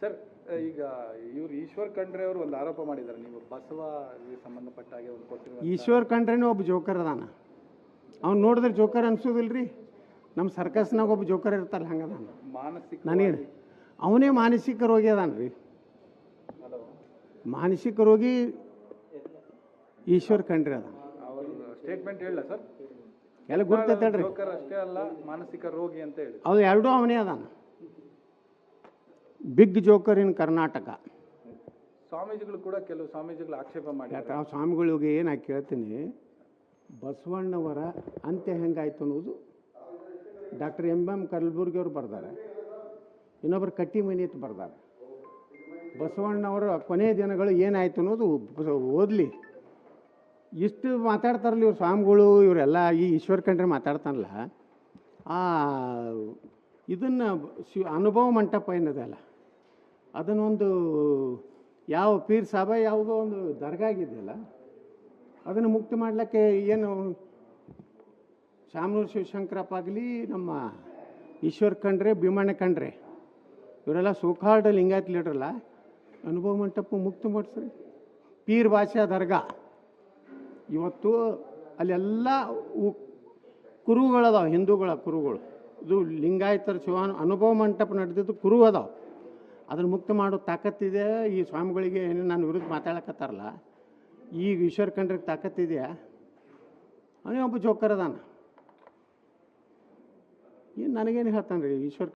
Sir ಈಗ ಇವರು ಈಶ್ವರ್ ಖಂಡ್ರೆ ಅವರು ಒಂದು ಆರೋಪ ಮಾಡಿದ್ದಾರೆ. ನೀವು ಬಸವ ಸಂಬಂಧಪಟ್ಟ ಹಾಗೆ ಒಂದು ಕೊಟ್ಟಿರೋ ಈಶ್ವರ್ ಖಂಡ್ರೇನು ಒಬ್ಬ ಜೋಕರ್ ಅದಾನ. ಅವ್ನು ನೋಡಿದ್ರೆ ಜೋಕರ್ ಅನ್ಸೋದಿಲ್ಲ ರೀ ನಮ್ಮ ಸರ್ಕಸ್ನಾಗ ಒಬ್ಬ ಜೋಕರ್ ಇರ್ತಾರೆ ಹಂಗದ ಮಾನಸಿಕ ನನಗೆ ಅವನೇ ಮಾನಸಿಕ ರೋಗಿ ಅದಾನ ರೀ ಮಾನಸಿಕ ರೋಗಿ ಈಶ್ವರ್ ಖಂಡ್ರೆ ಅದ ಅವ್ರ ಸ್ಟೇಟ್ಮೆಂಟ್ ಹೇಳ ಸರ್? ಎಲ್ಲ ರೀ ಜೋಕರ್ ಅಷ್ಟೇ ಅಲ್ಲ ಮಾನಸಿಕ ರೋಗಿ ಅಂತ ಹೇಳಿ. ಅವ್ರು ಎರಡೂ ಅವನೇ ಅದಾನ. Big joker in Karnataka. ಸ್ವಾಮೀಜಿಗಳು ಕೂಡ ಕೆಲವು ಸ್ವಾಮೀಜಿಗಳು ಆಕ್ಷೇಪ ಮಾಡಿ ಆ ಸ್ವಾಮಿಗಳಿಗೆ ಏನು ಕೇಳ್ತೀನಿ ಬಸವಣ್ಣವರ ಅಂತ್ಯ ಹೆಂಗಾಯ್ತು ಅನ್ನೋದು ಡಾಕ್ಟರ್ ಎಂ ಎಂ ಕಲಬುರ್ಗಿ ಅವರು ಬರ್ತಾರೆ ಇನ್ನೊಬ್ಬರು ಕಟ್ಟಿ ಮನೆ ಅಂತ ಬರ್ದಾರೆ. ಬಸವಣ್ಣವರ ಕೊನೆಯ ದಿನಗಳು ಏನಾಯ್ತು ಅನ್ನೋದು ಓದಲಿ. ಇಷ್ಟು ಮಾತಾಡ್ತಾರಲ್ಲ ಇವ್ರು ಸ್ವಾಮಿಗಳು ಇವರೆಲ್ಲ ಈ ಈಶ್ವರ ಕಂಡ್ರೆ ಮಾತಾಡ್ತಾನಲ್ಲ ಆ ಇದನ್ನು ಅನುಭವ ಮಂಟಪ ಏನದಲ್ಲ ಅದನ್ನೊಂದು ಯಾವ ಪೀರ್ ಸಾಬ ಯಾವುದೋ ಒಂದು ದರ್ಗಾ ಆಗಿದೆಯಲ್ಲ ಅದನ್ನು ಮುಕ್ತಿ ಮಾಡಲಿಕ್ಕೆ ಏನು ಶಾಮನೂರು ಶಿವಶಂಕರಪ್ಪ ಆಗಲಿ, ನಮ್ಮ ಈಶ್ವರ್ ಕಂಡ್ರೆ ಭೀಮಣ್ಣ ಕಂಡ್ರೆ ಇವರೆಲ್ಲ ಸೋಕಾರ್ಡ್ ಲಿಂಗಾಯತ್ ಲೀಡ್ರಲ್ಲ, ಅನುಭವ ಮಂಟಪ ಮುಕ್ತಿ ಮಾಡಿಸ್ರಿ ಪೀರ್ ಭಾಷಾ ದರ್ಗಾ. ಇವತ್ತು ಅಲ್ಲೆಲ್ಲ ಕುರುಗಳದಾವ, ಹಿಂದೂಗಳ ಕುರುಗಳು. ಇದು ಲಿಂಗಾಯತರ ಶಿವಾನು ಅನುಭವ ಮಂಟಪ ನಡೆದಿದ್ದು ಕುರು ಅದಾವ ಅದನ್ನು ಮುಕ್ತ ಮಾಡೋ ತಾಕತ್ತಿದೆ. ಈ ಸ್ವಾಮಿಗಳಿಗೆ ಏನು ನಾನು ವಿರುದ್ಧ ಮಾತಾಡಕತ್ತಾರಲ್ಲ. ಈಗ ಈಶ್ವರ ಕಂಡ್ರಿಗೆ ತಾಕತ್ತಿದೆಯಾ? ಅವನೇ ಒಬ್ಬ ಜೋಕರ್ ಅದಾನ. ಏನು ನನಗೇನು ಹೇಳ್ತಾನೆ ರೀ ಈಶ್ವರ್